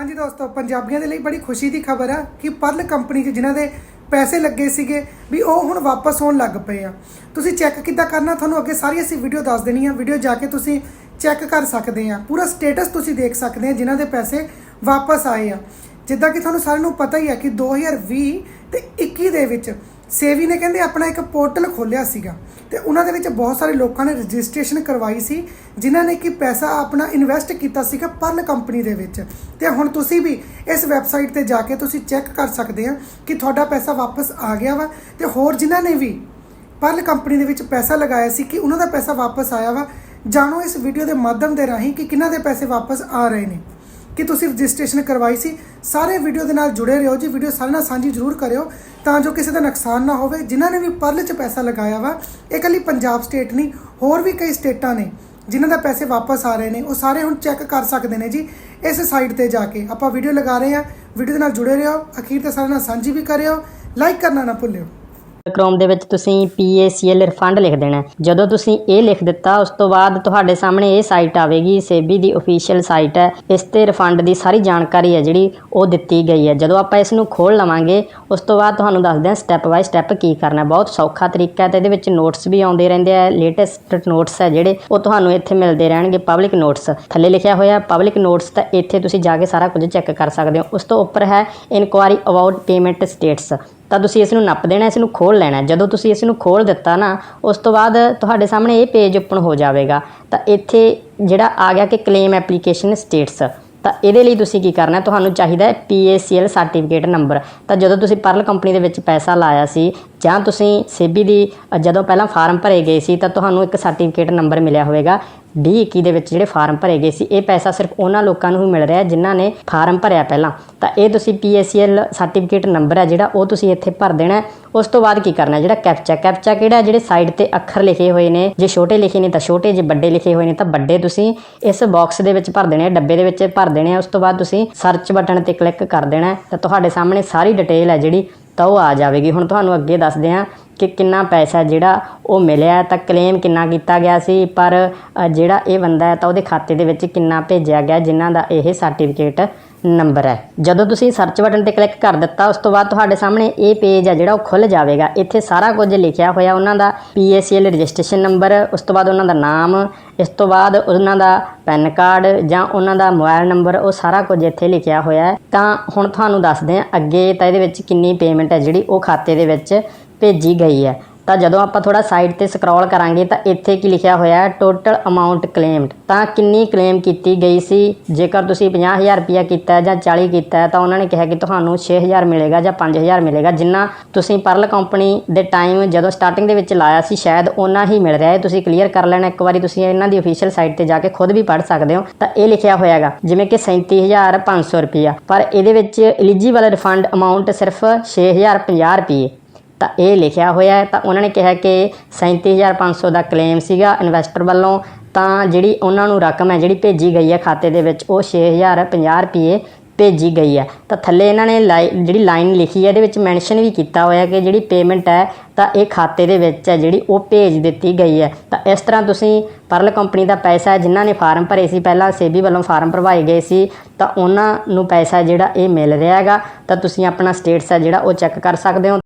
ਹਾਂਜੀ ਦੋਸਤੋ, ਪੰਜਾਬੀਆਂ ਦੇ ਲਈ ਬੜੀ ਖੁਸ਼ੀ ਦੀ ਖਬਰ ਆ ਕਿ ਪਰਲ ਕੰਪਨੀ 'ਚ ਜਿਨ੍ਹਾਂ ਦੇ ਪੈਸੇ ਲੱਗੇ ਸੀਗੇ ਵੀ ਉਹ ਹੁਣ ਵਾਪਸ ਹੋਣ ਲੱਗ ਪਏ ਆ। ਤੁਸੀਂ ਚੈੱਕ ਕਿੱਦਾਂ ਕਰਨਾ, ਤੁਹਾਨੂੰ ਅੱਗੇ ਸਾਰੀ ਅਸੀਂ ਵੀਡੀਓ ਦੱਸ ਦੇਣੀ ਆ। ਵੀਡੀਓ ਜਾ ਕੇ ਤੁਸੀਂ ਚੈੱਕ ਕਰ ਸਕਦੇ ਆ। ਪੂਰਾ ਸਟੇਟਸ ਤੁਸੀਂ ਦੇਖ ਸਕਦੇ ਆ ਜਿਨ੍ਹਾਂ ਦੇ ਪੈਸੇ ਵਾਪਸ ਆਏ ਆ। ਜਿੱਦਾਂ ਕਿ ਤੁਹਾਨੂੰ ਸਾਰਿਆਂ ਨੂੰ ਪਤਾ ਹੀ ਆ ਕਿ 2020 ਤੇ 21 ਦੇ ਵਿੱਚ ਸੇਵੀ ਨੇ ਕਹਿੰਦੇ ਆਪਣਾ ਇੱਕ ਪੋਰਟਲ ਖੋਲ੍ਹਿਆ ਸੀਗਾ ਤੇ ਉਹਨਾਂ ਦੇ ਵਿੱਚ ਬਹੁਤ ਸਾਰੇ ਲੋਕਾਂ ਨੇ ਰਜਿਸਟ੍ਰੇਸ਼ਨ ਕਰਵਾਈ ਸੀ, ਜਿਨ੍ਹਾਂ ਨੇ ਕਿ ਪੈਸਾ ਆਪਣਾ ਇਨਵੈਸਟ ਕੀਤਾ ਸੀਗਾ ਪਰਲ ਕੰਪਨੀ ਦੇ ਵਿੱਚ। ਤੇ ਹੁਣ ਤੁਸੀਂ ਵੀ ਇਸ ਵੈਬਸਾਈਟ ਤੇ ਜਾ ਕੇ ਤੁਸੀਂ ਚੈੱਕ ਕਰ ਸਕਦੇ ਆ ਕਿ ਤੁਹਾਡਾ ਪੈਸਾ ਵਾਪਸ ਆ ਗਿਆ ਵਾ ਤੇ ਹੋਰ ਜਿਨ੍ਹਾਂ ਨੇ ਵੀ ਪਰਲ ਕੰਪਨੀ ਦੇ ਵਿੱਚ ਪੈਸਾ ਲਗਾਇਆ ਸੀ ਕਿ ਉਹਨਾਂ ਦਾ ਪੈਸਾ ਵਾਪਸ ਆਇਆ ਵਾ, ਜਾਣੋ ਇਸ ਵੀਡੀਓ ਦੇ ਮਾਧਿਅਮ ਦੇ ਰਾਹੀਂ ਕਿ ਕਿਹਨਾਂ ਦੇ ਪੈਸੇ ਵਾਪਸ ਆ ਰਹੇ ਨੇ। ਕਿ ਤੁਸੀਂ ਰਜਿਸਟ੍ਰੇਸ਼ਨ ਕਰਵਾਈ ਸੀ, ਸਾਰੇ ਵੀਡੀਓ ਦੇ ਨਾਲ ਜੁੜੇ ਰਹੋ ਜੀ, ਵੀਡੀਓ ਸਾਰੇ ਨਾਲ ਸਾਂਝੀ ਜ਼ਰੂਰ ਕਰਿਓ, ਤਾਂ ਜੋ ਕਿਸੇ ਦਾ ਨੁਕਸਾਨ ਨਾ ਹੋਵੇ, ਜਿਨ੍ਹਾਂ ਨੇ ਵੀ ਪਰਲ 'ਚ ਪੈਸਾ ਲਗਾਇਆ ਵਾ, ਇਹ ਇਕੱਲੀ ਪੰਜਾਬ ਸਟੇਟ ਨਹੀਂ, ਹੋਰ ਵੀ ਕਈ ਸਟੇਟਾਂ ਨੇ, ਜਿਨ੍ਹਾਂ ਦਾ ਪੈਸੇ ਵਾਪਸ ਆ ਰਹੇ ਨੇ, ਉਹ ਸਾਰੇ ਹੁਣ ਚੈੱਕ ਕਰ ਸਕਦੇ ਨੇ ਜੀ, ਇਸ ਸਾਈਟ ਤੇ ਜਾ ਕੇ ਆਪਾਂ ਵੀਡੀਓ ਲਗਾ ਰਹੇ ਹਾਂ, ਵੀਡੀਓ ਦੇ ਨਾਲ ਜੁੜੇ ਰਹੋ, ਅਖੀਰ ਤੇ ਸਾਰੇ ਨਾਲ ਸਾਂਝੀ ਵੀ ਕਰਿਓ ਲਾਈਕ ਕਰਨਾ ਨਾ ਭੁੱਲਿਓ। ਕ੍ਰੋਮ ਦੇ ਵਿੱਚ ਤੁਸੀਂ PACL ਰਿਫੰਡ ਲਿਖ ਦੇਣਾ ਜਦੋਂ ਤੁਸੀਂ ਇਹ ਲਿਖ ਦਿੱਤਾ, ਉਸ ਤੋਂ ਬਾਅਦ ਤੁਹਾਡੇ ਸਾਹਮਣੇ ਇਹ ਸਾਈਟ ਆਵੇਗੀ, ਸੇਬੀ ਦੀ ਅਫੀਸ਼ੀਅਲ ਸਾਈਟ ਹੈ। ਇਸ ਤੇ ਰਿਫੰਡ ਦੀ ਸਾਰੀ ਜਾਣਕਾਰੀ ਹੈ ਜਿਹੜੀ ਉਹ ਦਿੱਤੀ ਗਈ ਹੈ। ਜਦੋਂ ਆਪਾਂ ਇਸ ਨੂੰ ਖੋਲ ਲਵਾਂਗੇ, ਉਸ ਤੋਂ ਬਾਅਦ ਤੁਹਾਨੂੰ ਦੱਸਦੇ ਹਾਂ ਸਟੈਪ ਬਾਈ ਸਟੈਪ ਕੀ ਕਰਨਾ ਬਹੁਤ ਸੌਖਾ ਤਰੀਕਾ ਹੈ ਤੇ ਇਹਦੇ ਵਿੱਚ ਨੋਟਸ ਵੀ ਆਉਂਦੇ ਰਹਿੰਦੇ ਆ। ਲੇਟੈਸਟ ਨੋਟਸ ਹੈ ਜਿਹੜੇ, ਉਹ ਤੁਹਾਨੂੰ ਇੱਥੇ ਮਿਲਦੇ ਰਹਿਣਗੇ ਪਬਲਿਕ ਨੋਟਸ ਥੱਲੇ ਲਿਖਿਆ ਹੋਇਆ ਪਬਲਿਕ ਨੋਟਸ ਤਾਂ ਇੱਥੇ ਤੁਸੀਂ ਜਾ ਕੇ ਸਾਰਾ ਕੁਝ ਚੈੱਕ ਕਰ ਸਕਦੇ ਹੋ। ਉਸ ਤੋਂ ਉੱਪਰ ਹੈ ਇਨਕੁਆਇਰੀ ਅਬਾਊਟ ਪੇਮੈਂਟ ਸਟੇਟਸ ਤਾਂ ਤੁਸੀਂ ਇਸ ਨੂੰ ਨੱਪ ਦੇਣਾ, ਇਸ ਨੂੰ ਖੋਲ ਲੈਣਾ ਜਦੋਂ ਤੁਸੀਂ ਇਸ ਨੂੰ ਖੋਲ ਦਿੱਤਾ ਨਾ, ਉਸ ਤੋਂ ਬਾਅਦ ਤੁਹਾਡੇ ਸਾਹਮਣੇ ਇਹ ਪੇਜ ਓਪਨ ਹੋ ਜਾਵੇਗਾ। ਤਾਂ ਇੱਥੇ ਜਿਹੜਾ ਆ ਗਿਆ ਕਿ ਕਲੇਮ ਐਪਲੀਕੇਸ਼ਨ ਸਟੇਟਸ ਤਾਂ ਇਹਦੇ ਲਈ ਤੁਸੀਂ ਕੀ ਕਰਨਾ ਤੁਹਾਨੂੰ ਚਾਹੀਦਾ ਹੈ PACL ਸਰਟੀਫਿਕੇਟ ਨੰਬਰ ਤਾਂ ਜਦੋਂ ਤੁਸੀਂ ਪਰਲ ਕੰਪਨੀ ਦੇ ਵਿੱਚ ਪੈਸਾ ਲਾਇਆ ਸੀ, ਜਾਂ ਤੁਸੀਂ ਸੇਬੀ ਦੀ ਜਦੋਂ ਪਹਿਲਾਂ ਫਾਰਮ ਭਰੇ ਗਏ ਸੀ, ਤਾਂ ਤੁਹਾਨੂੰ ਇੱਕ ਸਰਟੀਫਿਕੇਟ ਨੰਬਰ ਮਿਲਿਆ ਹੋਵੇਗਾ। D21 ਦੇ ਵਿੱਚ ਜਿਹੜੇ ਫਾਰਮ ਭਰੇ ਗਏ ਸੀ, ਇਹ ਪੈਸਾ ਸਿਰਫ ਉਹਨਾਂ ਲੋਕਾਂ ਨੂੰ ਹੀ ਮਿਲ ਰਿਹਾ ਹੈ ਜਿਨ੍ਹਾਂ ਨੇ ਫਾਰਮ ਭਰਿਆ ਪਹਿਲਾਂ। ਤਾਂ ਇਹ ਤੁਸੀਂ PACL ਸਰਟੀਫਿਕੇਟ ਨੰਬਰ ਹੈ ਜਿਹੜਾ ਉਹ ਤੁਸੀਂ ਇੱਥੇ ਭਰ ਦੇਣਾ ਉਸ ਤੋਂ ਬਾਅਦ ਕੀ ਕਰਨਾ ਜਿਹੜਾ ਕੈਪਚਾ ਕੈਪਚਾ ਕਿਹੜਾ ਜਿਹੜੇ ਸਾਈਡ ਤੇ ਅੱਖਰ ਲਿਖੇ ਹੋਏ ਨੇ। ਜੇ ਛੋਟੇ ਲਿਖੇ ਨੇ ਤਾਂ ਛੋਟੇ, ਜੇ ਵੱਡੇ ਲਿਖੇ ਹੋਏ ਨੇ ਤਾਂ ਵੱਡੇ ਤੁਸੀਂ ਇਸ ਬਾਕਸ ਦੇ ਵਿੱਚ ਭਰ ਦੇਣੇ ਆ ਡੱਬੇ ਦੇ ਵਿੱਚ ਭਰ ਦੇਣੇ ਆ ਉਸ ਤੋਂ ਬਾਅਦ ਤੁਸੀਂ ਸਰਚ ਬਟਨ ਤੇ ਕਲਿੱਕ ਕਰ ਦੇਣਾ ਤਾਂ ਤੁਹਾਡੇ ਸਾਹਮਣੇ ਸਾਰੀ ਡਿਟੇਲ ਹੈ ਜਿਹੜੀ ਤਾਂ ਉਹ ਆ ਜਾਵੇਗੀ। ਹੁਣ ਤੁਹਾਨੂੰ ਅੱਗੇ ਦੱਸਦੇ ਹਾਂ ਕਿ ਕਿੰਨਾ ਪੈਸਾ ਜਿਹੜਾ ਉਹ ਮਿਲਿਆ ਤਾਂ ਕਲੇਮ ਕਿੰਨਾ ਕੀਤਾ ਗਿਆ ਸੀ, ਪਰ ਜਿਹੜਾ ਇਹ ਬੰਦਾ ਹੈ ਤਾਂ ਉਹਦੇ ਖਾਤੇ ਦੇ ਵਿੱਚ ਕਿੰਨਾ ਭੇਜਿਆ ਗਿਆ, ਜਿਨ੍ਹਾਂ ਦਾ ਇਹ ਸਰਟੀਫਿਕੇਟ ਨੰਬਰ ਹੈ। ਜਦੋਂ ਤੁਸੀਂ ਸਰਚ ਬਟਨ ਤੇ ਕਲਿੱਕ ਕਰ ਦਿੱਤਾ, ਉਸ ਤੋਂ ਬਾਅਦ ਤੁਹਾਡੇ ਸਾਹਮਣੇ ਇਹ ਪੇਜ ਹੈ ਜਿਹੜਾ ਉਹ ਖੁੱਲ ਜਾਵੇਗਾ। ਇੱਥੇ ਸਾਰਾ ਕੁਝ ਲਿਖਿਆ ਹੋਇਆ ਉਹਨਾਂ ਦਾ PACL ਰਜਿਸਟ੍ਰੇਸ਼ਨ ਨੰਬਰ ਉਸ ਤੋਂ ਬਾਅਦ ਉਹਨਾਂ ਦਾ ਨਾਮ, ਇਸ ਤੋਂ ਬਾਅਦ ਉਹਨਾਂ ਦਾ ਪੈਨ ਕਾਰਡ ਜਾਂ ਉਹਨਾਂ ਦਾ ਮੋਬਾਈਲ ਨੰਬਰ ਉਹ ਸਾਰਾ ਕੁਝ ਇੱਥੇ ਲਿਖਿਆ ਹੋਇਆ ਹੈ। ਤਾਂ ਹੁਣ ਤੁਹਾਨੂੰ ਦੱਸਦੇ ਹਾਂ ਅੱਗੇ ਤਾਂ ਇਹਦੇ ਵਿੱਚ ਕਿੰਨੀ ਪੇਮੈਂਟ ਹੈ ਜਿਹੜੀ ਉਹ ਖਾਤੇ ਦੇ ਵਿੱਚ ਭੇਜੀ ਗਈ ਹੈ। ਤਾਂ ਜਦੋਂ ਆਪਾਂ ਥੋੜਾ ਸਾਈਡ ਤੇ ਸਕਰੋਲ ਕਰਾਂਗੇ ਤਾਂ ਇੱਥੇ ਕੀ ਲਿਖਿਆ ਹੋਇਆ ਹੈ? ਟੋਟਲ ਅਮਾਉਂਟ ਕਲੇਮਡ ਤਾਂ ਕਿੰਨੀ ਕਲੇਮ ਕੀਤੀ ਗਈ ਸੀ? ਜੇਕਰ ਤੁਸੀਂ 50000 ਰੁਪਇਆ ਕੀਤਾ ਹੈ ਜਾਂ 40 ਕੀਤਾ ਹੈ, ਤਾਂ ਉਹਨਾਂ ਨੇ ਕਿਹਾ ਕਿ ਤੁਹਾਨੂੰ 6000 ਮਿਲੇਗਾ ਜਾਂ 5000 ਮਿਲੇਗਾ, ਜਿੰਨਾ ਤੁਸੀਂ ਪਰਲ ਕੰਪਨੀ ਦੇ ਟਾਈਮ ਜਦੋਂ ਸਟਾਰਟਿੰਗ ਦੇ ਵਿੱਚ ਲਾਇਆ ਸੀ, ਸ਼ਾਇਦ ਉਹਨਾਂ ਹੀ ਮਿਲ ਰਿਹਾ ਹੈ। ਤੁਸੀਂ ਕਲੀਅਰ ਕਰ ਲੈਣਾ, ਇੱਕ ਵਾਰੀ ਤੁਸੀਂ ਇਹਨਾਂ ਦੀ ਅਫੀਸ਼ੀਅਲ ਸਾਈਟ ਤੇ ਜਾ ਕੇ ਖੁਦ ਵੀ ਪੜ੍ਹ ਸਕਦੇ ਹੋ। ਤਾਂ ਇਹ ਲਿਖਿਆ ਹੋਇਆਗਾ ਜਿਵੇਂ ਕਿ 37500 ਰੁਪਇਆ। ਪਰ ਇਹਦੇ ਵਿੱਚ ਐਲੀਜੀਬਲ ਰਿਫੰਡ ਅਮਾਉਂਟ ਸਿਰਫ 6050 ਰੁਪਏ। ਤਾਂ ਇਹ ਲਿਖਿਆ ਹੋਇਆ ਹੈ। ਤਾਂ ਉਹਨਾਂ ਨੇ ਕਿਹਾ ਕਿ 37500 ਦਾ ਕਲੇਮ ਸੀਗਾ ਇਨਵੈਸਟਰ ਵੱਲੋਂ। ਤਾਂ ਜਿਹੜੀ ਉਹਨਾਂ ਨੂੰ ਰਕਮ ਹੈ, ਜਿਹੜੀ ਭੇਜੀ ਗਈ ਹੈ ਖਾਤੇ ਦੇ ਵਿੱਚ, ਉਹ 6050 ਰੁਪਏ ਭੇਜੀ ਗਈ ਹੈ। ਤਾਂ ਥੱਲੇ ਇਹਨਾਂ ਨੇ ਲਾਈ- ਜਿਹੜੀ ਲਾਈਨ ਲਿਖੀ ਹੈ, ਇਹਦੇ ਵਿੱਚ ਮੈਂਸ਼ਨ ਵੀ ਕੀਤਾ ਹੋਇਆ ਕਿ ਜਿਹੜੀ ਪੇਮੈਂਟ ਹੈ, ਤਾਂ ਇਹ ਖਾਤੇ ਦੇ ਵਿੱਚ ਹੈ, ਜਿਹੜੀ ਉਹ ਭੇਜ ਦਿੱਤੀ ਗਈ ਹੈ। ਤਾਂ ਇਸ ਤਰ੍ਹਾਂ ਤੁਸੀਂ ਪਰਲ ਕੰਪਨੀ ਦਾ ਪੈਸਾ ਜਿਨ੍ਹਾਂ ਨੇ ਫਾਰਮ ਭਰੇ ਸੀ, ਪਹਿਲਾਂ ਸੇਬੀ ਵੱਲੋਂ ਫਾਰਮ ਭਰਵਾਏ ਗਏ ਸੀ, ਤਾਂ ਉਹਨਾਂ ਨੂੰ ਪੈਸਾ ਜਿਹੜਾ ਇਹ ਮਿਲ ਰਿਹਾ ਹੈਗਾ। ਤਾਂ ਤੁਸੀਂ ਆਪਣਾ ਸਟੇਟਸ ਹੈ ਜਿਹੜਾ ਉਹ ਚੈੱਕ ਕਰ ਸਕਦੇ ਹੋ।